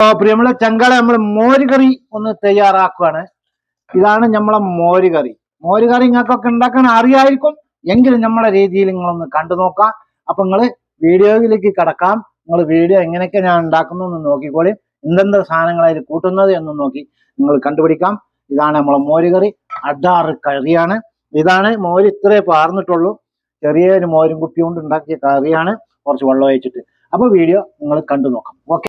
പ്രിയമുള്ള ചങ്കാളെ നമ്മൾ മോരുകറി ഒന്ന് തയ്യാറാക്കുകയാണ് ഇതാണ് നമ്മളെ മോരുകറി മോരുകറി നിങ്ങൾക്കൊക്കെ ഉണ്ടാക്കാൻ അറിയായിരിക്കും. എങ്കിലും നമ്മളെ രീതിയിൽ നിങ്ങളൊന്ന് കണ്ടു നോക്കാം. അപ്പൊ നിങ്ങൾ വീഡിയോയിലേക്ക് കടക്കാം. നിങ്ങൾ വീഡിയോ എങ്ങനെയൊക്കെ ഞാൻ ഉണ്ടാക്കുന്നു എന്ന് നോക്കിക്കോളി. എന്തെന്ത് സാധനങ്ങളായി കൂട്ടുന്നത് എന്ന് നോക്കി നിങ്ങൾ കണ്ടുപിടിക്കാം. ഇതാണ് നമ്മളെ മോരുകറി അടാറ് കറിയാണ്. ഇതാണ് മോര് ഇത്രേ പാർന്നിട്ടുള്ളൂ. ചെറിയൊരു മോരും കുപ്പി കൊണ്ട് ഉണ്ടാക്കിയ കറിയാണ്. കുറച്ച് വെള്ളം ഒഴിച്ചിട്ട്. അപ്പൊ വീഡിയോ നിങ്ങൾ കണ്ടു നോക്കാം. Okay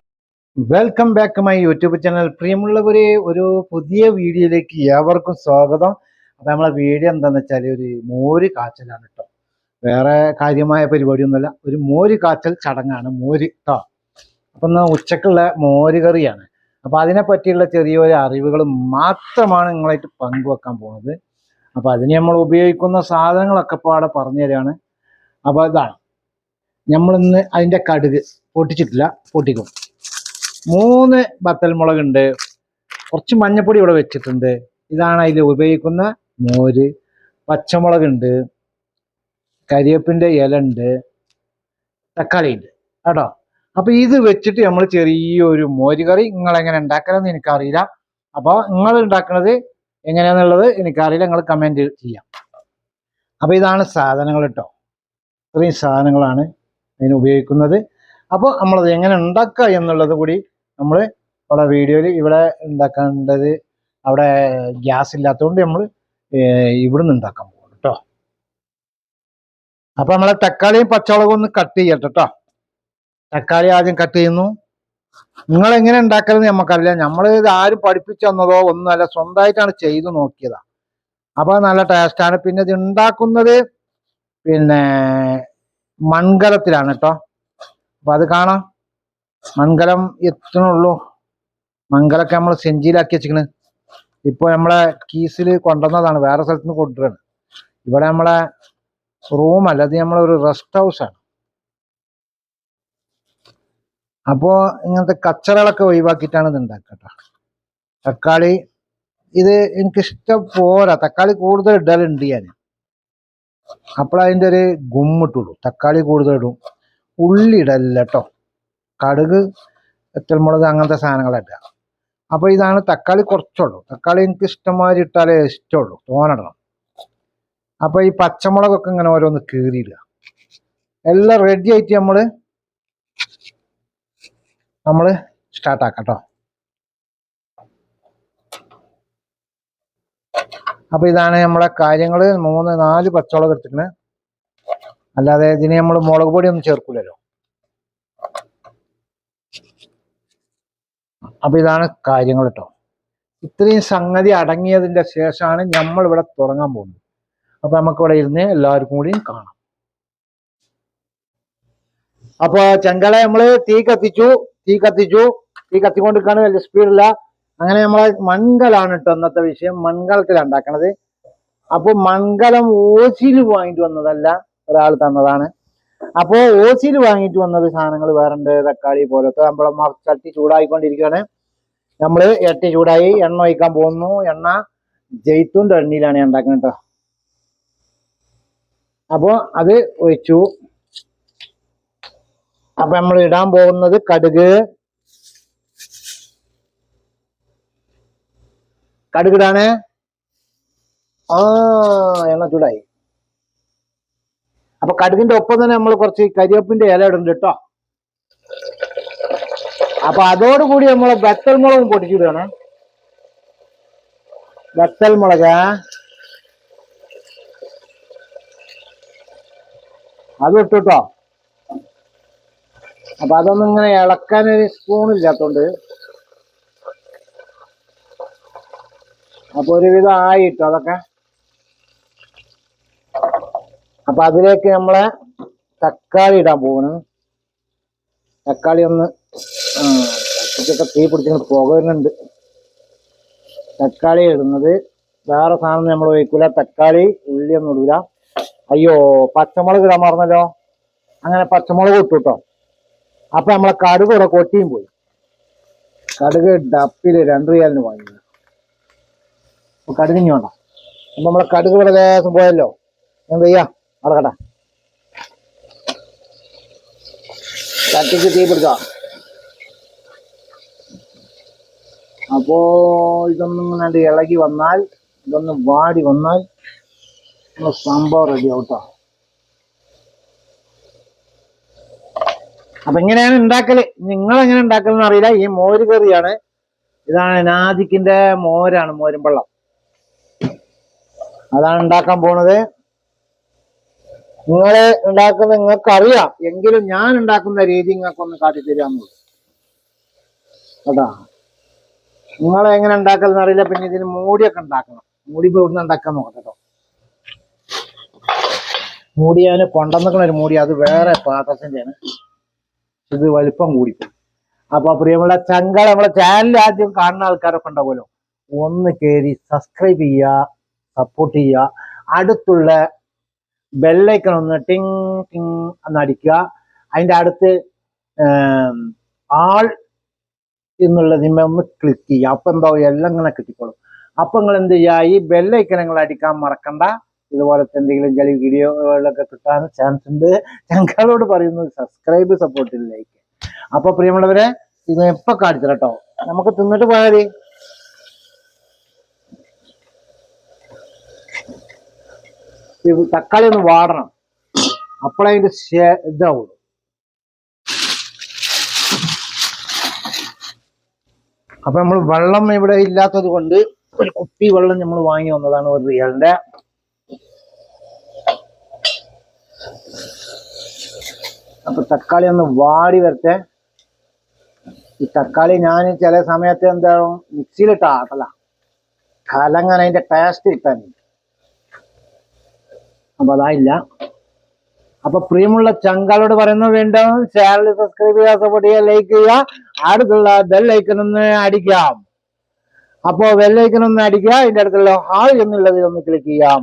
welcome back my YouTube channel പ്രിയമുള്ളവരെ ഒരു പുതിയ വീഡിയോയിലേക്ക് ഏവർക്കും സ്വാഗതം. അപ്പൊ നമ്മളെ വീഡിയോ എന്താന്ന് വെച്ചാൽ ഒരു മോര് കാച്ചലാണ് കേട്ടോ വേറെ കാര്യമായ പരിപാടിയൊന്നുമല്ല. ഒരു മോര് കാച്ചൽ ചടങ്ങാണ്. മോര് കേട്ടോ അപ്പൊ ഉച്ചക്കുള്ള മോര് കറിയാണ്. അപ്പൊ അതിനെ പറ്റിയുള്ള ചെറിയൊരു അറിവുകൾ മാത്രമാണ് നിങ്ങളായിട്ട് പങ്കുവെക്കാൻ പോണത്. അപ്പൊ അതിന് നമ്മൾ ഉപയോഗിക്കുന്ന സാധനങ്ങളൊക്കെ പാടെ പറഞ്ഞു തരാണ്. അപ്പൊ ഇതാണ്. നമ്മളിന്ന് അതിന്റെ കടുക് പൊട്ടിച്ചിട്ടില്ല. പൊട്ടിക്കും. മൂന്ന് ബത്തൽമുളകുണ്ട് കുറച്ച് മഞ്ഞപ്പൊടി ഇവിടെ വെച്ചിട്ടുണ്ട്. ഇതാണ് അതിൽ ഉപയോഗിക്കുന്ന മോര്. പച്ചമുളകുണ്ട്. കരിയപ്പിന്റെ ഇല ഉണ്ട് തക്കാളി ഉണ്ട് കേട്ടോ? അപ്പൊ ഇത് വെച്ചിട്ട് നമ്മൾ ചെറിയൊരു മോര് കറി നിങ്ങൾ എങ്ങനെ ഉണ്ടാക്കണമെന്ന് എനിക്കറിയില്ല. അപ്പോൾ നിങ്ങൾ ഉണ്ടാക്കുന്നത് എങ്ങനെയാന്നുള്ളത് എനിക്കറിയില്ല. നിങ്ങൾ കമന്റ് ചെയ്യാം. അപ്പോൾ ഇതാണ് സാധനങ്ങൾ കേട്ടോ. ഇത്രയും സാധനങ്ങളാണ് അതിന് ഉപയോഗിക്കുന്നത്. അപ്പോൾ നമ്മളത് എങ്ങനെ ഉണ്ടാക്കുക എന്നുള്ളത് കൂടി നമ്മൾ ഇവിടെ വീഡിയോയിൽ ഇവിടെ ഉണ്ടാക്കേണ്ടത് അവിടെ ഗ്യാസ് ഇല്ലാത്തതുകൊണ്ട് നമ്മൾ ഇവിടുന്ന് ഉണ്ടാക്കാൻ പോകും കേട്ടോ അപ്പോൾ നമ്മളെ തക്കാളിയും പച്ചമുളകും ഒന്ന് കട്ട് ചെയ്യട്ടെ കേട്ടോ തക്കാളി ആദ്യം കട്ട് ചെയ്യുന്നു. നിങ്ങൾ എങ്ങനെ ഉണ്ടാക്കലെന്ന് നമുക്കറിയില്ല നമ്മൾ ഇത് ആരും പഠിപ്പിച്ചു തന്നതോ ഒന്നുമല്ല. സ്വന്തമായിട്ടാണ് ചെയ്തു നോക്കിയതാ. അപ്പോൾ നല്ല ടേസ്റ്റാണ് പിന്നെ ഇത് ഉണ്ടാക്കുന്നത് പിന്നെ മൺകലത്തിലാണ് കേട്ടോ അപ്പൊ അത് കാണാം. മൺകലം എത്തണുള്ളൂ മംഗലൊക്കെ നമ്മൾ സെഞ്ചിയിലാക്കി വെച്ചിക്കണ് ഇപ്പൊ നമ്മളെ കീസിൽ കൊണ്ടുവന്നതാണ്. വേറെ സ്ഥലത്ത് നിന്ന് കൊണ്ടുവരാണ്. ഇവിടെ നമ്മളെ റൂം അല്ല അത് ഒരു റെസ്റ്റ് ഹൗസാണ് അപ്പോ ഇങ്ങനത്തെ കച്ചറകളൊക്കെ ഒഴിവാക്കിയിട്ടാണ് ഇത് ഉണ്ടാക്കുക തക്കാളി ഇത് എനിക്കിഷ്ടം പോരാ. തക്കാളി കൂടുതൽ ഇടലുണ്ട് ഞാൻ അപ്പോഴതിന്റെ ഒരു ഗുമ്മിട്ടുള്ളൂ തക്കാളി കൂടുതൽ ഇടും. ഉള്ളി ഇടല്ല കേട്ടോ കടുക് എത്തൽമുളക് അങ്ങനത്തെ സാധനങ്ങളായിട്ട് അപ്പോൾ ഇതാണ് തക്കാളി കുറച്ചുള്ളൂ. തക്കാളി എനിക്ക് ഇഷ്ടമാതിരി ഇട്ടാലേ ഇഷ്ടമുള്ളൂ തോന്നണം അപ്പോൾ ഈ പച്ചമുളകൊക്കെ ഇങ്ങനെ ഓരോന്ന് കീറിയിടുക. എല്ലാം റെഡി ആയിട്ട് നമ്മൾ നമ്മൾ സ്റ്റാർട്ടാക്കാം കേട്ടോ അപ്പോൾ ഇതാണ് നമ്മളെ കാര്യങ്ങൾ മൂന്ന് നാല് പച്ചമുളക് എടുത്തിട്ടുണ്ട്. അല്ലാതെ ഇതിന് നമ്മൾ മുളക് പൊടി ഒന്നും അപ്പൊ ഇതാണ് കാര്യങ്ങൾ കേട്ടോ ഇത്രയും സംഗതി അടങ്ങിയതിന്റെ ശേഷമാണ് നമ്മൾ ഇവിടെ തുടങ്ങാൻ പോകുന്നത്. അപ്പൊ നമുക്ക് ഇവിടെ ഇരുന്ന് എല്ലാവർക്കും കൂടിയും കാണാം. അപ്പൊ ചെങ്കളെ നമ്മൾ തീ കത്തിച്ചു തീ കത്തിച്ചു. തീ കത്തിക്കൊണ്ടിരിക്കാണ് വലിയ സ്പീഡില്ല അങ്ങനെ നമ്മളെ മൺകലാണ് കേട്ടോ അന്നത്തെ വിഷയം. മൺകലത്തിലാണ് ഉണ്ടാക്കണത്. അപ്പൊ മൺകലം ഓച്ചിൽ വാങ്ങിട്ട് വന്നതല്ല ഒരാൾ തന്നതാണ്. അപ്പോ ഓസിയിൽ വാങ്ങിയിട്ട് വന്നത് സാധനങ്ങൾ വേറുണ്ട് തക്കാളി പോലത്തെ നമ്മളെ ചട്ടി ചൂടായിക്കൊണ്ടിരിക്കുകയാണ് നമ്മൾ ഇരട്ടി ചൂടായി എണ്ണ ഒഴിക്കാൻ പോകുന്നു. എണ്ണ ജെയ്ത്തൂന്റെ എണ്ണയിലാണ് ഞാൻ ഉണ്ടാക്കുന്നത് കേട്ടോ. അപ്പോൾ അത് ഒഴിച്ചു. അപ്പൊ നമ്മൾ ഇടാൻ പോകുന്നത് കടുക്. കടുകിടാണ് ആ എണ്ണ ചൂടായി. അപ്പൊ കടുകിന്റെ ഒപ്പം തന്നെ നമ്മൾ കുറച്ച് കരിവേപ്പിന്റെ ഇല ഇടുന്നുണ്ട് കേട്ടോ. അപ്പൊ അതോടുകൂടി നമ്മൾ വെത്തൽ മുളകും പൊടിച്ചിടുകയാണ്. വെത്തൽ മുളക അത് ഇട്ടു കേട്ടോ. അപ്പൊ അതൊന്നും ഇങ്ങനെ ഇളക്കാൻ ഒരു സ്പൂൺ ഇല്ലാത്തോണ്ട്. അപ്പൊ ഒരുവിധം ആയിട്ടോ അതൊക്കെ. അപ്പൊ അതിലേക്ക് നമ്മളെ തക്കാളി ഇടാൻ പോവാണ്. തക്കാളി ഒന്ന് ആ, തീ പിടിച്ചിങ്ങനെ പുക വരുന്നുണ്ട് തക്കാളി ഇടുന്നത് വേറെ സാധനം നമ്മൾ ഒഴിക്കൂല. തക്കാളി ഉള്ളി ഒന്നും ഇടൂല. അയ്യോ പച്ചമുളക് ഇടാൻ മറന്നല്ലോ. അങ്ങനെ പച്ചമുളക് ഇട്ടു കേട്ടോ അപ്പൊ നമ്മളെ കടുക് ഇവിടെ കൊട്ടിയും പോയി. കടുക് ഡപ്പിൽ രണ്ട് റിയാലിന് വാങ്ങി കടുകിഞ്ഞോണ്ട അപ്പൊ നമ്മളെ കടുക് ഇവിടെ ലേശം പോയല്ലോ. എന്ത് ചെയ്യാ? അടക്കട്ടെ ചട്ടിക്ക് തീ പിടിച്ചോ അപ്പോ ഇതൊന്നും ഇങ്ങനെ ഇളകി വന്നാൽ ഇതൊന്ന് വാടി വന്നാൽ സംഭവം റെഡി ആവട്ടോ അപ്പൊ എങ്ങനെയാണ് ഉണ്ടാക്കൽ? നിങ്ങൾ എങ്ങനെ ഉണ്ടാക്കലെന്ന് അറിയില്ല. ഈ മോര് കറിയാണ്. ഇതാണ് നാദിക്കിന്റെ മോരാണ് മോരും വെള്ളം അതാണ് ഉണ്ടാക്കാൻ പോണത്. നിങ്ങൾ ഉണ്ടാക്കുന്ന നിങ്ങൾക്ക് അറിയാം എങ്കിലും ഞാൻ ഉണ്ടാക്കുന്ന രീതി നിങ്ങൾക്കൊന്ന് കാട്ടി തരാന്നുള്ളൂ കേട്ടാ? നിങ്ങൾ എങ്ങനെ ഉണ്ടാക്കലെന്ന് അറിയില്ല. പിന്നെ ഇതിന് മൂടിയൊക്കെ ഉണ്ടാക്കണം. മൂടി ഇപ്പൊ ഇവിടുന്ന് ഉണ്ടാക്കാൻ നോക്കട്ടോ കേട്ടോ. മൂടി ഞാൻ കൊണ്ടുവന്നിക്കണ ഒരു മൂടി. അത് വേറെ പാത്രത്തിന്റെയാണ്. ഇത് വലിപ്പം കൂടിപ്പോയി. അപ്പൊ പ്രിയമുള്ള ചങ്കൾ നമ്മളെ ചാനൽ ആദ്യം കാണുന്ന ആൾക്കാരൊക്കെ ഉണ്ടാവുമല്ലോ. ഒന്ന് കയറി സബ്സ്ക്രൈബ് ചെയ്യുക സപ്പോർട്ട് ചെയ്യുക. അടുത്തുള്ള ബെല്ലൈക്കൺ ഒന്ന് ടിങ് ടിങ് എന്ന് അടിക്കുക. അതിന്റെ അടുത്ത് ആൾ എന്നുള്ള നിമ ഒന്ന് ക്ലിക്ക് ചെയ്യുക. അപ്പം എന്താ എല്ലാം ഇങ്ങനെ കിട്ടിക്കോളും. അപ്പം നിങ്ങൾ എന്ത് ചെയ്യുക? ഈ ബെല്ലൈക്കൺ നിങ്ങൾ അടിക്കാൻ മറക്കണ്ട. ഇതുപോലത്തെ എന്തെങ്കിലും ജലി വീഡിയോകളിലൊക്കെ കിട്ടാൻ ചാൻസ് ഉണ്ട്. ഞങ്ങളോട് പറയുന്നത് സബ്സ്ക്രൈബ് സപ്പോർട്ടിൽ ലൈക്ക് അപ്പൊ പ്രിയമുള്ളവരെ ഇത് എപ്പോൾ കാണിച്ചു കേട്ടോ നമുക്ക് തിന്നിട്ട് പോയാൽ മതി ഇത് തക്കാളി ഒന്ന് വാടണം. അപ്പോഴേ അതിന്റെ ശേ- ഇതാവുള്ളൂ അപ്പൊ നമ്മൾ വെള്ളം ഇവിടെ ഇല്ലാത്തത് കൊണ്ട് ഒരു കുപ്പി വെള്ളം നമ്മൾ വാങ്ങി വന്നതാണ് ഒരു റിയലിന്റെ. അപ്പൊ തക്കാളി ഒന്ന് വാടി വരട്ടെ. ഈ തക്കാളി ഞാൻ ചില സമയത്ത് എന്താ മിക്സിയിലിട്ട് കലങ്ങാൻ അതിന്റെ ടേസ്റ്റ് കിട്ടാൻ അപ്പൊ അതായില്ല. അപ്പൊ പ്രിയമുള്ള ചങ്കാളോട് പറയുന്നത് വീണ്ടും ചാനൽ സബ്സ്ക്രൈബ് ചെയ്യുക സപ്പോർട്ട് ചെയ്യുക ലൈക്ക് ചെയ്യുക. അടുത്തുള്ള ബെൽ ഒന്ന് അടിക്കാം. അപ്പോ ഒന്ന് അടിക്കുക. അതിന്റെ അടുത്തുള്ള ഹാൾ എന്നുള്ളതിൽ ഒന്ന് ക്ലിക്ക് ചെയ്യാം.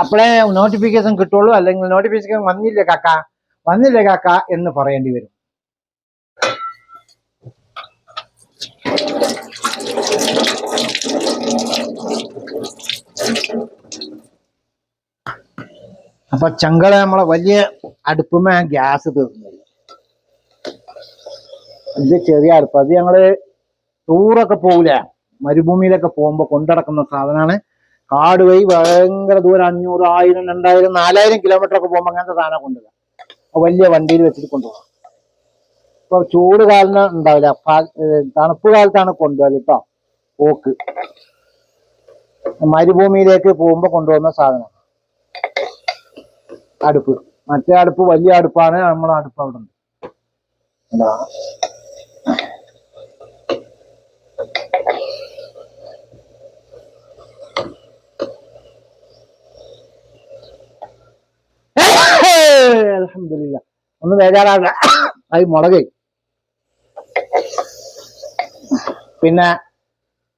അപ്പോഴേ നോട്ടിഫിക്കേഷൻ കിട്ടുള്ളൂ. അല്ലെങ്കിൽ നോട്ടിഫിക്കേഷൻ വന്നില്ല കാക്ക? വന്നില്ല കാക്ക എന്ന് പറയേണ്ടി വരും. അപ്പൊ ചങ്കള നമ്മളെ വലിയ അടുപ്പുമേ ഗ്യാസ് തീർന്നു ഇത് ചെറിയ അടുപ്പ്. അത് ഞങ്ങൾ ടൂറൊക്കെ പോവില്ല മരുഭൂമിയിലൊക്കെ പോകുമ്പോ കൊണ്ടടക്കുന്ന സാധനമാണ് കാട് വഴി ഭയങ്കര ദൂരം അഞ്ഞൂറ് ആയിരം രണ്ടായിരം നാലായിരം കിലോമീറ്റർ ഒക്കെ പോകുമ്പോ അങ്ങനത്തെ സാധനം അപ്പൊ വലിയ വണ്ടിയിൽ വെച്ചിട്ട് കൊണ്ടുപോകാം. ഇപ്പൊ ചൂട് കാലിന് ഉണ്ടാവില്ല. തണുപ്പ് കാലത്താണ് കൊണ്ടുപോകൽ കേട്ടോ പോക്ക്. മരുഭൂമിയിലേക്ക് പോകുമ്പോ കൊണ്ടുപോകുന്ന സാധനം. അടുപ്പ്. മറ്റേ അടുപ്പ് വലിയ അടുപ്പാണ് നമ്മളെ അടുപ്പ് അവിടെ ഉണ്ട്. അലഹമില്ല ഒന്ന് ബേജാറാക അത് മുളക്. പിന്നെ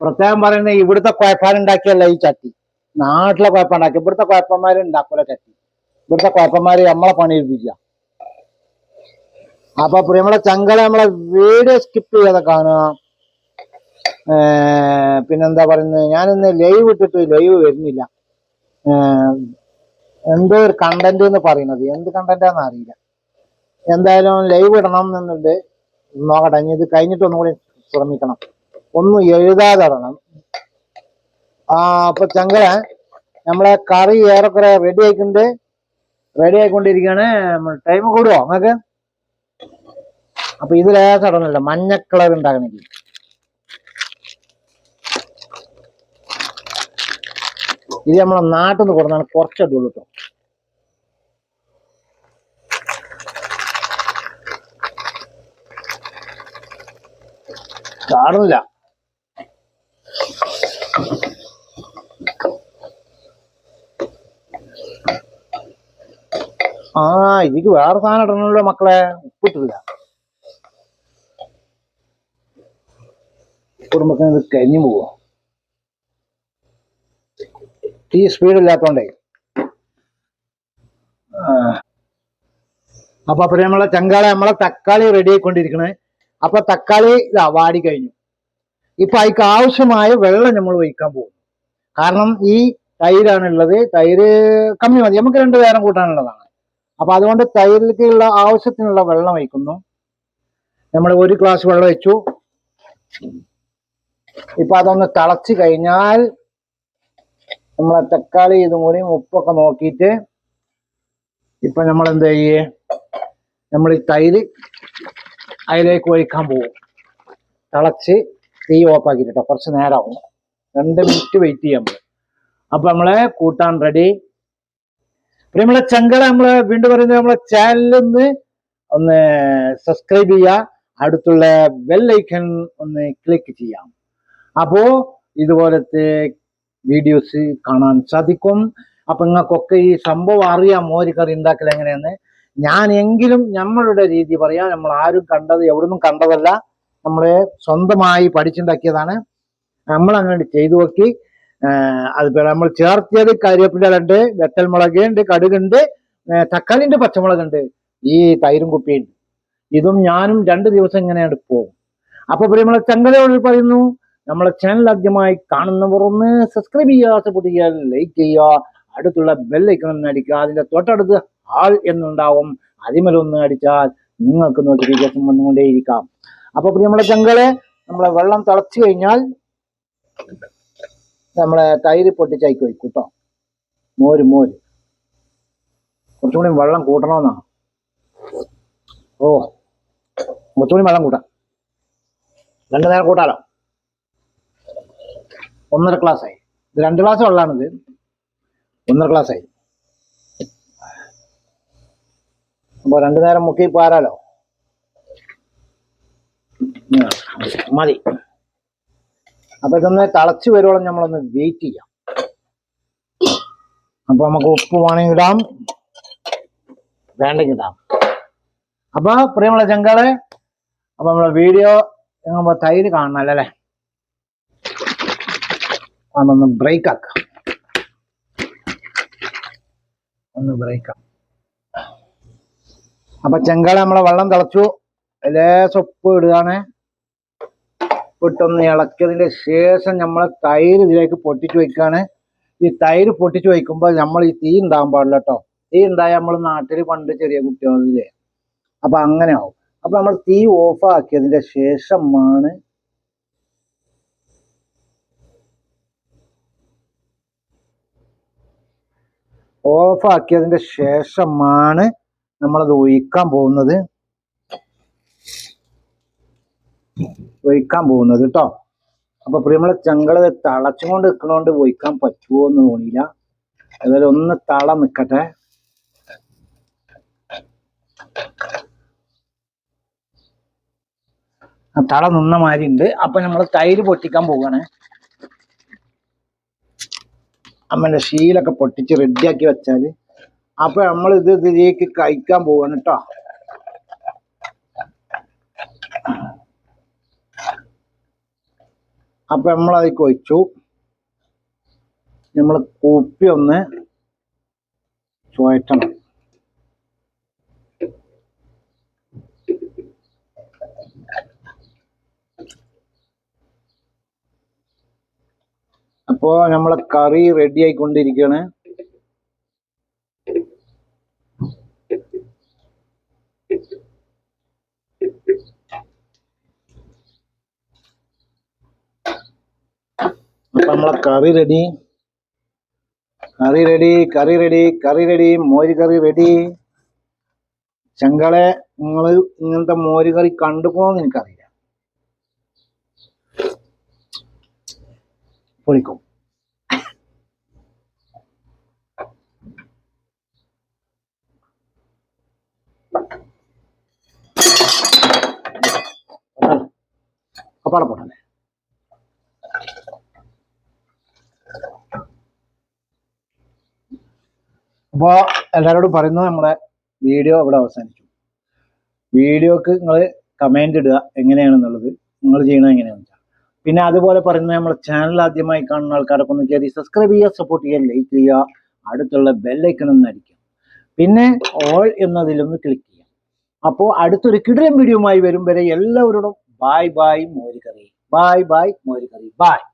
പ്രത്യേകം പറയുന്നത് ഇവിടുത്തെ കുഴപ്പാനുണ്ടാക്കിയല്ല ഈ ചട്ടി. നാട്ടിലെ കുഴപ്പമുണ്ടാക്കി ഇവിടുത്തെ കുഴപ്പന്മാര് ഉണ്ടാക്കൂല ചട്ടി. ഇവിടുത്തെ കുഴപ്പന്മാര് നമ്മളെ പണിയെടുപ്പിക്കുക. അപ്പൊ നമ്മളെ ചങ്കളെ നമ്മളെ വീഡിയോ സ്കിപ്പ് ചെയ്യാതെ കാണുക. പിന്നെന്താ പറയുന്നത്? ഞാനിന്ന് ലൈവ് ഇട്ടിട്ട് ലൈവ് വരുന്നില്ല. എന്തോ ഒരു കണ്ടന്റ് എന്ന് പറയുന്നത്. എന്ത് കണ്ടന്റാന്ന് അറിയില്ല. എന്തായാലും ലൈവ് ഇടണം എന്നുണ്ട്. നോക്കട്ടെ ഇനി ഇത് കഴിഞ്ഞിട്ട് ഒന്നും കൂടി ശ്രമിക്കണം. ഒന്നും എഴുതാതെ ഇടണം. ആ അപ്പൊ ചങ്കര നമ്മളെ കറി ഏറെക്കുറെ റെഡി ആയിക്കൊണ്ട് റെഡി ആയിക്കൊണ്ടിരിക്കുകയാണ്. ടൈം കൂടുമോ നിങ്ങൾക്ക് അപ്പൊ ഇത് ലേശം ഇടണല്ലോ മഞ്ഞ കളർ ഉണ്ടാകണമെങ്കിൽ ഇത് നമ്മളെ നാട്ടിൽ നിന്ന് കൊടുത്താണ് കുറച്ചിട്ടുള്ളൂ കേട്ടോ ചാടുന്നില്ല ആ ഇതിക്ക് വേറെ സാധനം ഇടണല്ലോ മക്കളെ. ഉപ്പിട്ടില്ല. കുടുംബത്തിന് ഇത് കരിഞ്ഞു പോവാ? ഈ സ്പീഡ് ഇല്ലാത്തോണ്ടേ. അപ്പൊ അപ്പൊ നമ്മളെ ചങ്കാളെ നമ്മളെ തക്കാളി റെഡി ആയിക്കൊണ്ടിരിക്കണേ. അപ്പൊ തക്കാളി ഇതാ വാടി കഴിഞ്ഞു. ഇപ്പൊ അതിക്ക് ആവശ്യമായ വെള്ളം നമ്മൾ ഒഴിക്കാൻ പോകും കാരണം ഈ തൈരാണുള്ളത് തൈര് കമ്മി മതി. നമുക്ക് രണ്ടു നേരം കൂട്ടാനുള്ളതാണ്. അപ്പൊ അതുകൊണ്ട് തൈരിലേക്കുള്ള ആവശ്യത്തിനുള്ള വെള്ളം വയ്ക്കുന്നു നമ്മൾ ഒരു ഗ്ലാസ് വെള്ളം വെച്ചു ഇപ്പൊ അതൊന്ന് തിളച്ച് കഴിഞ്ഞാൽ നമ്മളെ തക്കാളി ഇതും കൂടി ഉപ്പൊക്കെ നോക്കിയിട്ട് ഇപ്പൊ നമ്മൾ എന്ത് ചെയ്യേ? നമ്മൾ ഈ തൈര് അതിലേക്ക് ഒഴിക്കാൻ പോകും തിളച്ച് തീ ഓഫാക്കിയിട്ട് കുറച്ച് നേരമാവും രണ്ട് മിനിറ്റ് വെയിറ്റ് ചെയ്യാൻ പോകും അപ്പൊ നമ്മളെ കൂട്ടാൻ റെഡി നമ്മളെ ചങ്കള നമ്മളെ വീണ്ടും പറയുന്നത് നമ്മളെ ചാനലിൽ ഒന്ന് സബ്സ്ക്രൈബ് ചെയ്യുക. അടുത്തുള്ള ബെല്ലൈക്കൺ ഒന്ന് ക്ലിക്ക് ചെയ്യാം. അപ്പോ ഇതുപോലത്തെ വീഡിയോസ് കാണാൻ സാധിക്കും. അപ്പൊ നിങ്ങൾക്കൊക്കെ ഈ സംഭവം അറിയാം. മോരിക്കറി കറി ഉണ്ടാക്കൽ എങ്ങനെയെന്ന്. ഞാൻ എങ്കിലും നമ്മളുടെ രീതി പറയാം. നമ്മൾ ആരും കണ്ടത് എവിടുന്നും കണ്ടതല്ല. നമ്മളെ സ്വന്തമായി പഠിച്ചുണ്ടാക്കിയതാണ്. നമ്മൾ അങ്ങനെ ചെയ്തു നോക്കി. ആഹ് അതിപ്പോ നമ്മൾ ചേർത്തിയത് കരിവേപ്പിന്റെ ഉണ്ട് വെത്തൽമുളക് ഉണ്ട് കടുകുണ്ട് ഉണ്ട് തക്കാളിന്റെ പച്ചമുളകുണ്ട്. ഈ തൈരും കുപ്പിയുണ്ട്. ഇതും ഞാനും രണ്ട് ദിവസം ഇങ്ങനെയാണ് പോകും അപ്പൊ നമ്മളെ ചങ്കലയോട് പറയുന്നു നമ്മളെ ചാനൽ ആദ്യമായി കാണുന്നവർ ഒന്ന് സബ്സ്ക്രൈബ് ചെയ്യുക സപ്പോർട്ട് ചെയ്യുക ലൈക്ക് ചെയ്യുക. അടുത്തുള്ള ബെല്ലൈക്കൺ ഒന്ന് അടിക്കുക. അതിന്റെ തൊട്ടടുത്ത് ആൾ എന്നുണ്ടാവും. അതിമലൊന്ന് അടിച്ചാൽ നിങ്ങൾക്ക് നോട്ടിഫിക്കേഷൻ വന്നുകൊണ്ടേയിരിക്കാം. അപ്പൊ നമ്മളെ ചങ്കളെ നമ്മളെ വെള്ളം തിളച്ചു കഴിഞ്ഞാൽ നമ്മളെ തൈര് പൊട്ടിച്ചയക്ക് വയ്ക്കും കേട്ടോ? മോര് മോര്. കുറച്ചും കൂടി വെള്ളം കൂട്ടണമെന്നാ. ഓ കുറച്ചുകൂടി വെള്ളം കൂട്ടാം. രണ്ടു നേരം കൂട്ടാലോ? ഒന്നര ഗ്ലാസ് ആയി. ഇത് രണ്ട് ഗ്ലാസ് വെള്ളമാണിത് ഒന്നര ഗ്ലാസ് ആയി. അപ്പൊ രണ്ടു നേരം മുക്കി പാരാലോ? മതി. അപ്പൊ ഇതൊന്ന് തിളച്ച് വരുവോളം നമ്മളൊന്ന് വെയിറ്റ് ചെയ്യാം. അപ്പൊ നമുക്ക് ഉപ്പ് വേണമെങ്കിൽ ഇടാം. വേണ്ടെങ്കിൽ ഇടാം. അപ്പൊ പ്രിയമുള്ള ചങ്കളെ അപ്പൊ നമ്മളെ വീഡിയോ ഞങ്ങൾ തൈര് കാണണം അല്ലേ അതൊന്ന് ബ്രേക്ക് ആക്കാം. ഒന്ന് ബ്രേക്ക് അപ്പൊ ചെങ്കാളെ നമ്മളെ വെള്ളം തിളച്ചു. ലേശം ഉപ്പ് ഇടുകയാണ്. ഇട്ടൊന്ന് ഇളക്കിയതിന്റെ ശേഷം നമ്മൾ തൈര് ഇതിലേക്ക് പൊട്ടിച്ചു വെക്കുകയാണ് ഈ തൈര് പൊട്ടിച്ചു വയ്ക്കുമ്പോൾ നമ്മൾ ഈ തീ ഉണ്ടാകാൻ പാടില്ല കേട്ടോ തീ ഉണ്ടായാൽ നമ്മൾ നാട്ടിൽ പണ്ട് ചെറിയ കുട്ടികളില്ലേ അപ്പൊ അങ്ങനെ ആവും അപ്പൊ നമ്മൾ തീ ഓഫ് ആക്കിയതിന്റെ ശേഷമാണ് ഓഫ് ആക്കിയതിന്റെ ശേഷമാണ് നമ്മളത് ഒഴിക്കാൻ പോകുന്നത്. ഒഴിക്കാൻ പോകുന്നത് കേട്ടോ അപ്പൊ പ്രിയമുള്ള ചങ്കളത് തളച്ചുകൊണ്ട് നിൽക്കണോണ്ട് ഒഴിക്കാൻ പറ്റുമോ എന്ന് തോന്നിയില്ല. അതുപോലെ ഒന്ന് തള നിൽക്കട്ടെ തള നിന്ന മാതിരി ഉണ്ട്. അപ്പൊ നമ്മൾ തൈര് പൊട്ടിക്കാൻ പോവാണ്. അമ്മന്റെ ശീലൊക്കെ പൊട്ടിച്ച് റെഡിയാക്കി വെച്ചാൽ. അപ്പൊ നമ്മൾ ഇത് ഇതിലേക്ക് കഴിക്കാൻ പോവാണ് കേട്ടോ അപ്പൊ നമ്മൾ അതിലേക്ക് ഒഴിച്ചു നമ്മൾ കൂപ്പി ഒന്ന് ചുഴറ്റണം അപ്പോൾ നമ്മളെ കറി റെഡി ആയിക്കൊണ്ടിരിക്കുകയാണ് അപ്പൊ നമ്മളെ curry ready curry ready curry ready curry ready മോര് കറി റെഡി ചെങ്കളെ നിങ്ങൾ ഇങ്ങനത്തെ മോര് കറി കണ്ടു കണ്ടുപോന്ന് എനിക്കറിയില്ല പൊളിക്കും അപ്പാടെ പോട്ടെ അപ്പോ എല്ലാവരോടും പറയുന്നു നമ്മുടെ വീഡിയോ ഇവിടെ അവസാനിച്ചു. വീഡിയോക്ക് നിങ്ങൾ കമന്റ് ഇടുക എങ്ങനെയാണെന്നുള്ളത് നിങ്ങൾ ചെയ്യണത് എങ്ങനെയാണെന്ന് വെച്ചാൽ. പിന്നെ അതുപോലെ പറയുന്നത് നമ്മുടെ ചാനൽ ആദ്യമായി കാണുന്ന ആൾക്കാരൊക്കെ ഒന്ന് കയറി സബ്സ്ക്രൈബ് ചെയ്യുക സപ്പോർട്ട് ചെയ്യുക ലൈക്ക് ചെയ്യുക അടുത്തുള്ള ബെല്ലൈക്കൺ ഒന്ന് അടിക്കുക. പിന്നെ ഓൾ എന്നതിലൊന്ന് ക്ലിക്ക് ചെയ്യാം അപ്പോൾ അടുത്തൊരു കിടിലൻ വീഡിയോയുമായി വരും വരെ എല്ലാവരോടും ബായ് ബായ് മോരി കറി ബായ് ബായ് മോരി കറി ബായ്